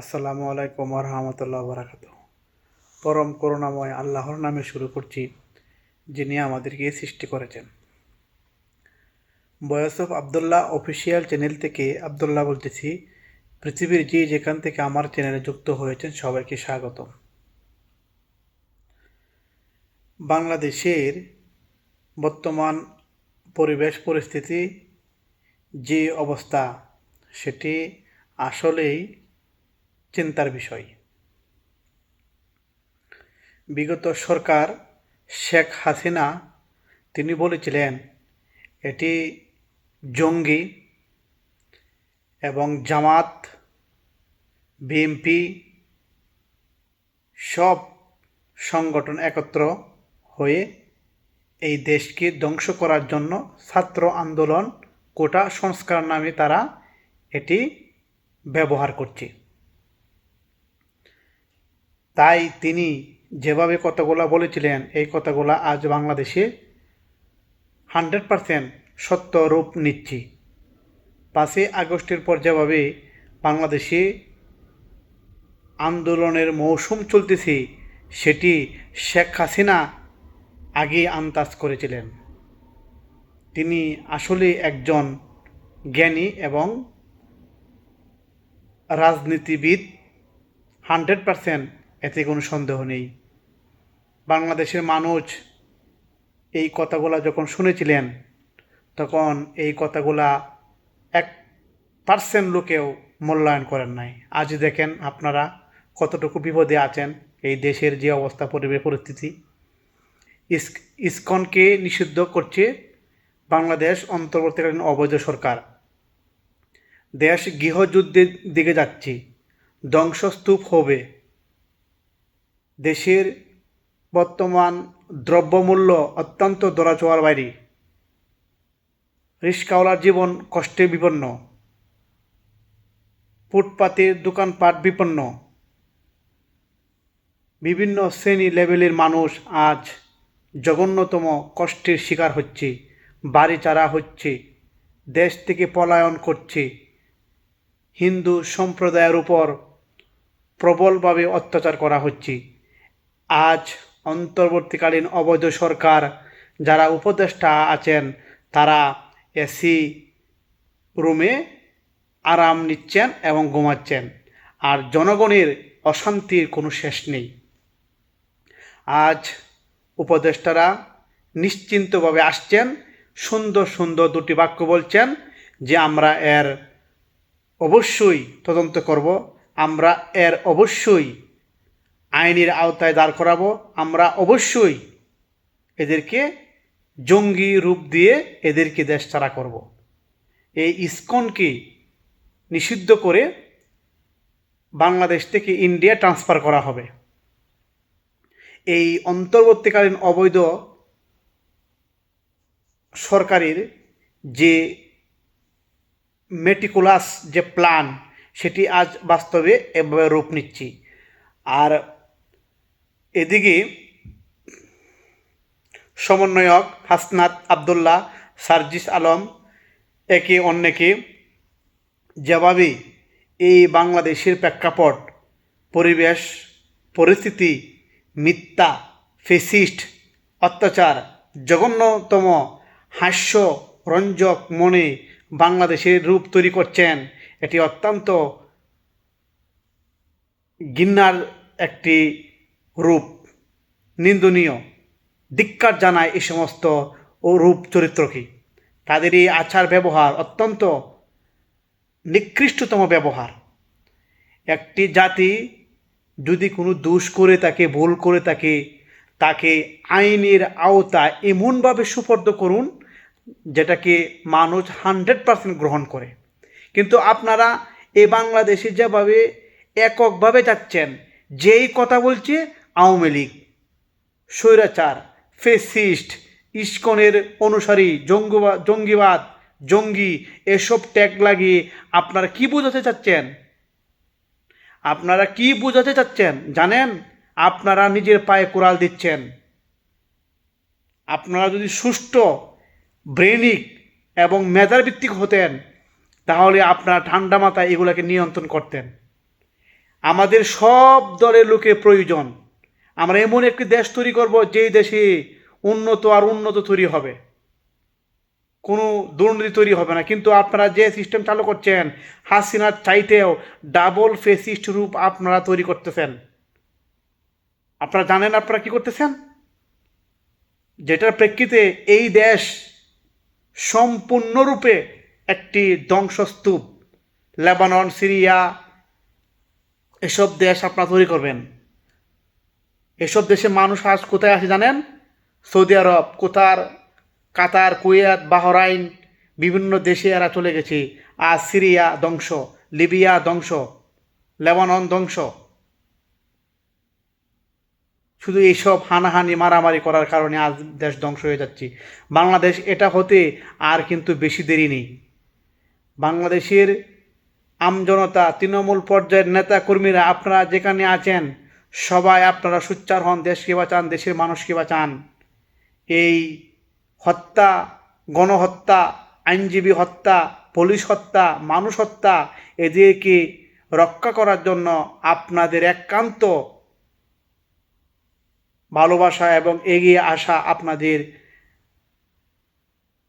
আসসালামু আলাইকুম রহমতুল্লাহ বারাকাত পরম করুণাময় আল্লাহর নামে শুরু করছি, যিনি আমাদেরকে সৃষ্টি করেছেন। বয়স অফ আবদুল্লাহ অফিসিয়াল চ্যানেল থেকে আবদুল্লাহ বলতেছি, পৃথিবীর যে যেখান থেকে আমার চ্যানেলে যুক্ত হয়েছেন সবাইকে স্বাগত বাংলাদেশের বর্তমান পরিবেশ পরিস্থিতি যে অবস্থা, সেটি আসলেই চিন্তার বিষয়। বিগত সরকার শেখ হাসিনা, তিনি বলেছিলেন, এটি জঙ্গি এবং জামাত বিএমপি সব সংগঠন একত্র হয়ে এই দেশকে ধ্বংস করার জন্য ছাত্র আন্দোলন কোটা সংস্কার নামে তারা এটি ব্যবহার করছে। তাই তিনি যেভাবে কথাগুলো বলেছিলেন, এই কথাগুলো আজ বাংলাদেশে হান্ড্রেড পারসেন্ট সত্য রূপ নিচ্ছি। পাঁচই আগস্টের পর যেভাবে বাংলাদেশে আন্দোলনের মৌসুম চলতেছে, সেটি শেখ হাসিনা আগে আন্দাজ করেছিলেন। তিনি আসলে একজন জ্ঞানী এবং রাজনীতিবিদ, হান্ড্রেড পারসেন্ট এতে কোনো সন্দেহ নেই। বাংলাদেশের মানুষ এই কথাগুলা যখন শুনেছিলেন, তখন এই কথাগুলা এক পার্সেন্ট লোকেও মূল্যায়ন করেন নাই। আজ দেখেন আপনারা কতটুকু বিপদে আছেন, এই দেশের যে অবস্থা, পরিবেশ পরিস্থিতি। ইস ইসকনকে নিষিদ্ধ করছে বাংলাদেশ অন্তর্বর্তীকালীন অবৈধ সরকার। দেশ গৃহযুদ্ধের দিকে যাচ্ছে, ধ্বংসস্তূপ হবে। দেশের বর্তমান দ্রব্যমূল্য অত্যন্ত দরাচোয়ার বাইরে রিস্কাওয়ালার জীবন কষ্টে বিপন্ন ফুটপাতের দোকানপাট বিপন্ন, বিভিন্ন শ্রেণি লেভেলের মানুষ আজ জঘন্যতম কষ্টের শিকার হচ্ছে বাড়ি চারা হচ্ছে, দেশ থেকে পলায়ন করছে, হিন্দু সম্প্রদায়ের উপর প্রবলভাবে অত্যাচার করা হচ্ছে। আজ অন্তর্বর্তীকালীন অবৈধ সরকার যারা উপদেষ্টা আছেন, তারা এসি রুমে আরাম নিচ্ছেন এবং ঘুমাচ্ছেন। আর জনগণের অশান্তির কোনো শেষ নেই। আজ উপদেষ্টারা নিশ্চিন্তভাবে আসছেন, সুন্দর সুন্দর দুটি বাক্য বলছেন যে, আমরা এর অবশ্যই তদন্ত করব, আমরা এর অবশ্যই আইনের আওতায় দাঁড় করাবো। আমরা অবশ্যই এদেরকে জঙ্গি রূপ দিয়ে এদেরকে দেশ ছাড়া করব। এই ইসকনকে নিষিদ্ধ করে বাংলাদেশ থেকে ইন্ডিয়া ট্রান্সফার করা হবে। এই অন্তর্বর্তীকালীন অবৈধ সরকারের যে মেটিকুলাস যে প্ল্যান সেটি আজ বাস্তবে এভাবে রূপ নিচ্ছি। আর এদিকে সমন্বয়ক হাসনাত আবদুল্লাহ, সার্জিস আলম, একে অন্যকে যেভাবে এই বাংলাদেশের প্রেক্ষাপট, পরিবেশ, পরিস্থিতি, মিথ্যা, ফেসিস্ট, অত্যাচার, জঘন্যতম হাস্য রঞ্জক মনে বাংলাদেশের রূপ তৈরি করছেন, এটি অত্যন্ত গিন্নার একটি রূপ। নিন্দনীয়। ধিক্কার জানায় এই সমস্ত ও রূপ চরিত্রকে তাদের এই আচার ব্যবহার অত্যন্ত নিকৃষ্টতম ব্যবহার। একটি জাতি যদি কোনো দোষ করে তাকে, ভুল করে তাকে তাকে আইনের আওতায় এমনভাবে সুপর্দ করুন, যেটাকে মানুষ হান্ড্রেড পার্সেন্ট গ্রহণ করে। কিন্তু আপনারা এ বাংলাদেশে যেভাবে এককভাবে যাচ্ছেন, যেই কথা বলছে আওয়ামী লীগ, স্বৈরাচার, ফেসিস্ট, ইস্কনের অনুসারী জঙ্গিবাদ জঙ্গিবাদ, জঙ্গি, এসব ট্যাগ লাগিয়ে আপনারা কি বোঝাতে চাচ্ছেন? আপনারা কি বোঝাতে চাচ্ছেন? জানেন? আপনারা নিজের পায়ে কোরাল দিচ্ছেন। আপনারা যদি সুষ্ঠু ব্রেনিক এবং মেধার ভিত্তিক হতেন, তাহলে আপনারা ঠান্ডা মাথায় এগুলোকে নিয়ন্ত্রণ করতেন। আমাদের সব দলের লোকের প্রয়োজন। আমরা এমন একটি দেশ তৈরি করব যেই দেশে উন্নত আর উন্নত তৈরি হবে। কোনো দুর্নীতি তৈরি হবে না। কিন্তু আপনারা যে সিস্টেম চালু করছেন, হাসিনার চাইতেও ডাবল ফেসিস্ট রূপ আপনারা তৈরি করতেছেন। আপনারা জানেন আপনারা কি করতেছেন? যেটার প্রেক্ষিতে এই দেশ সম্পূর্ণরূপে একটি ধ্বংসস্তূপ। লেবানন, সিরিয়া, এসব দেশ আপনারা তৈরি করবেন। এসব দেশে মানুষ আজ কোথায় আছে জানেন? Saudi Arab Qatar Qatar, Kuwait, Bahrain, বিভিন্ন দেশে এরা চলে গেছে। আর সিরিয়া ধ্বংস, লিবিয়া ধ্বংস, লেবানন ধ্বংস। শুধু এইসব হানাহানি, মারামারি করার কারণে আজ দেশ ধ্বংস হয়ে যাচ্ছে। বাংলাদেশ এটা হতে আর কিন্তু বেশি দেরি নেই। বাংলাদেশের আমজনতা, তৃণমূল পর্যায়ের নেতা কর্মীরা আপনারা যেখানে আছেন সবাই আপনারা সোচ্চার হন দেশকে বাঁচান, দেশের মানুষকে বাঁচান। এই হত্যা, গণহত্যা, আইনজীবী হত্যা, পুলিশ হত্যা, মানুষ হত্যা, এদেরকে রক্ষা করার জন্য আপনাদের একান্ত ভালোবাসা এবং এগিয়ে আসা আপনাদের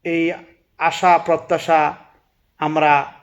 এই আশা, প্রত্যাশা আমরা